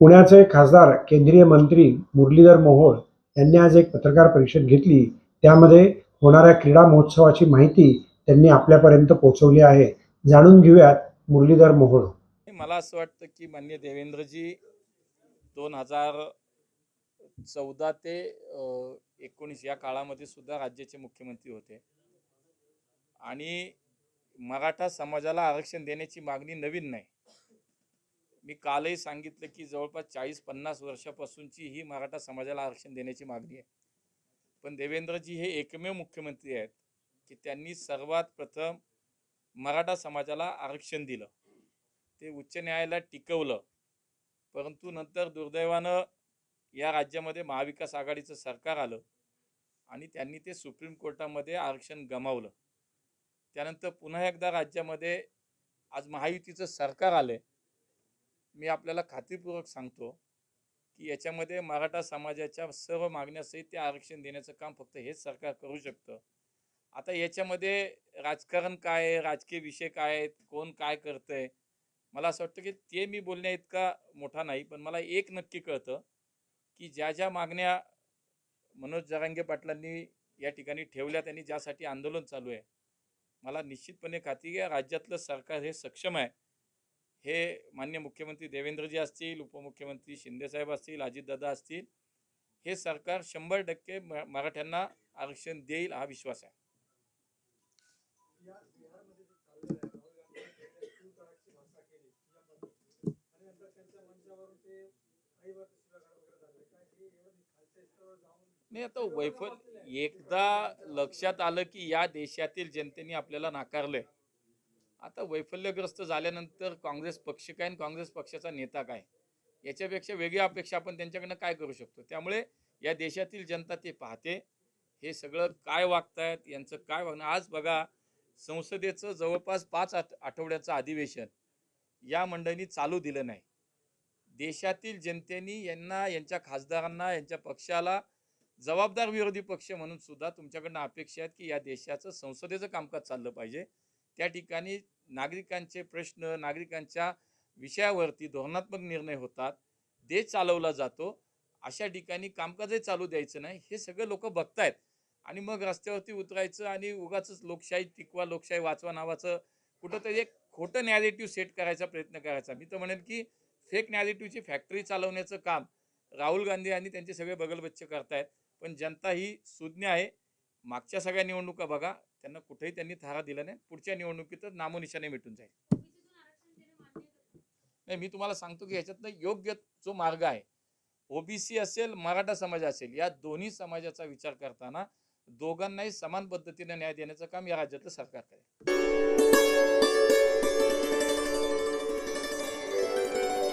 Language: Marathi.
पुण्याचे खासदार केंद्रीय मंत्री मुरलीधर मोहोळ यांनी आज एक पत्रकार परिषद घेतली. त्यामध्ये होणाऱ्या क्रीडा महोत्सवाची माहिती त्यांनी आपल्यापर्यंत पोहोचवली आहे. जाणून घेऊयात मुरलीधर मोहोळ. मला असं वाटतं की मान्य देवेंद्रजी दोन हजार चौदा ते एकोणीस या काळामध्ये सुद्धा राज्याचे मुख्यमंत्री होते. आणि मराठा समाजाला आरक्षण देण्याची मागणी नवीन नाही. मी कालही सांगितलं की जवळपास चाळीस पन्नास वर्षापासूनची ही मराठा समाजाला आरक्षण देण्याची मागणी आहे. पण देवेंद्रजी हे एकमेव मुख्यमंत्री आहेत की त्यांनी सर्वात प्रथम मराठा समाजाला आरक्षण दिलं. ते उच्च न्यायालयात टिकवलं. परंतु नंतर दुर्दैवानं या राज्यामध्ये महाविकास आघाडीचं सरकार आलं आणि त्यांनी ते सुप्रीम कोर्टामध्ये आरक्षण गमावलं. त्यानंतर पुन्हा एकदा राज्यामध्ये आज महायुतीचं सरकार आलंय. मी आपल्याला खात्रीपूर्वक सांगतो की याच्यामध्ये मराठा समाजाच्या सर्व मागण्यासहित ते आरक्षण देण्याचं काम फक्त हेच सरकार करू शकतं. आता याच्यामध्ये राजकारण काय आहे? राजकीय विषय काय आहेत? कोण काय करतंय? मला असं वाटतं की ते मी बोलण्या इतका मोठा नाही पण मला एक नक्की कळतं की ज्या ज्या मागण्या मनोज जरांगे पाटलांनी या ठिकाणी ठेवल्या त्यांनी ज्यासाठी आंदोलन चालू आहे मला निश्चितपणे खात्री आहे राज्यातलं सरकार हे सक्षम आहे. हे मान्य मुख्यमंत्री देवेंद्रजी असतील उपमुख्यमंत्री शिंदेसाहेब असतील अजितदादा असतील हे सरकार शंभर टक्के मराठ्यांना आरक्षण देईल हा विश्वास आहे. नाही आता वैफल एकदा लक्षात आलं की या देशातील जनतेने आपल्याला नाकारलंय. आता वैफल्यग्रस्त झाल्यानंतर काँग्रेस पक्ष काय आणि काँग्रेस पक्षाचा नेता काय? याच्यापेक्षा वेगळी अपेक्षा आपण त्यांच्याकडनं काय करू शकतो? त्यामुळे या देशातील जनता ते पाहते. हे सगळं काय वागतायत यांचं काय वागणं? आज बघा संसदेचं जवळपास पाच आठ आठवड्याचं अधिवेशन या मंडळींनी चालू दिलं नाही. देशातील जनतेनी यांना यांच्या खासदारांना यांच्या पक्षाला जबाबदार विरोधी पक्ष म्हणून सुद्धा तुमच्याकडनं अपेक्षा आहेत की या देशाचं संसदेचं कामकाज चाललं पाहिजे. त्या ठिकाणी नागरिकांचे प्रश्न नागरिकांच्या विषयावरती धोरणात्मक निर्णय होतात देश चालवला जातो अशा ठिकाणी कामकाजही चालू द्यायचं नाही हे सगळं लोक बघतायत. आणि मग रस्त्यावरती उतरायचं आणि उगाच लोकशाही टिकवा लोकशाही वाचवा नावाचं कुठंतरी एक खोटं नॅरेटिव्ह सेट करायचा प्रयत्न करायचा. मी तर म्हणेन की फेक नॅरेटिव्हची फॅक्टरी चालवण्याचं काम राहुल गांधी आणि त्यांचे सगळे बगलबच्चे करतायत. पण जनता ही सुज्ञ आहे. मागच्या सगळ्या निवडणुका बघा त्यांना कुठेही त्यांनी थारा दिला नाही. पुढच्या निवडणुकीतच नामोनिशाने मिटून जाईल. नाही मी तुम्हाला सांगतो की ह्याच्यातनं योग्य जो मार्ग आहे ओबीसी असेल मराठा समाज असेल या दोन्ही समाजाचा विचार करताना दोघांनाही समान पद्धतीने न्याय देण्याचं काम या राज्यातलं सरकार करेल.